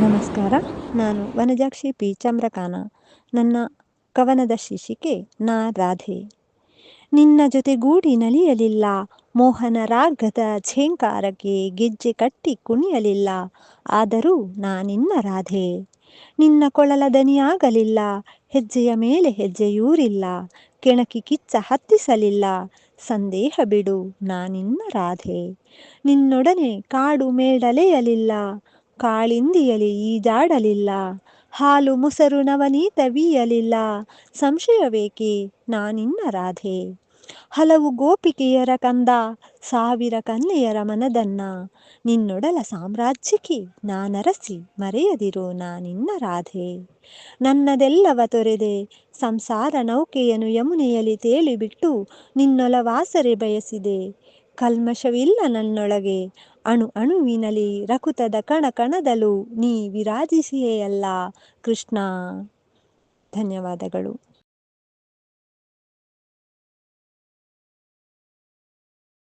ನಮಸ್ಕಾರ. ನಾನು ವನಜಾಕ್ಷಿ ಪಿ ಚಂದ್ರಕಾನ ನನ್ನ ಕವನದ ಶೀರ್ಷಿಕೆ ನಾ ರಾಧೆ. ನಿನ್ನ ಜೊತೆಗೂಡಿ ನಲಿಯಲಿಲ್ಲ. ಮೋಹನ ರಾಗದ ಝೇಂಕಾರಕ್ಕೆ ಗೆಜ್ಜೆ ಕಟ್ಟಿ ಕುಣಿಯಲಿಲ್ಲ. ಆದರೂ ನಾನಿನ್ನ ರಾಧೆ. ನಿನ್ನ ಕೊಳಲ ದನಿಯಾಗಲಿಲ್ಲ. ಹೆಜ್ಜೆಯ ಮೇಲೆ ಹೆಜ್ಜೆಯೂರಿಲ್ಲ ಕೆಣಕಿ ಕಿಚ್ಚ ಹತ್ತಿಸಲಿಲ್ಲ. ಸಂದೇಹ ಬಿಡು ನಾನಿನ್ನ ರಾಧೆ. ನಿನ್ನೊಡನೆ ಕಾಡು ಮೇಡಲೆಯಲಿಲ್ಲ. ಕಾಳಿಂದಿಯಲಿ ಈಜಾಡಲಿಲ್ಲ. ಹಾಲು ಮೊಸರು ನವನೀತವೀಯಲಿಲ್ಲ. ಸಂಶಯವೇಕೆ? ನಾನಿನ್ನ ರಾಧೆ. ಹಲವು ಗೋಪಿಕೆಯರ ಕಂದ, ಸಾವಿರ ಕನ್ನೆಯರ ಮನದನ್ನ. ನಿನ್ನೊಡಲ ಸಾಮ್ರಾಜ್ಯಕ್ಕೆ ನಾನರಸಿ ಮರೆಯದಿರು, ನಾನಿನ್ನ ರಾಧೆ. ನನ್ನದೆಲ್ಲವ ತೊರೆದೆ, ಸಂಸಾರ ನೌಕೆಯನ್ನು ಯಮುನೆಯಲ್ಲಿ ತೇಲಿಬಿಟ್ಟು ನಿನ್ನೊಲವಾಸರೆ ಬಯಸಿದೆ. ಕಲ್ಮಶವಿಲ್ಲ ನನ್ನೊಳಗೆ ಅಣು ಅಣುವಿನಲ್ಲಿ ರಕುತದ ಕಣ ಕಣದಲು ನೀ ವಿರಾಜಿಸಿಯೇ ಅಲ್ಲ ಕೃಷ್ಣ. ಧನ್ಯವಾದಗಳು.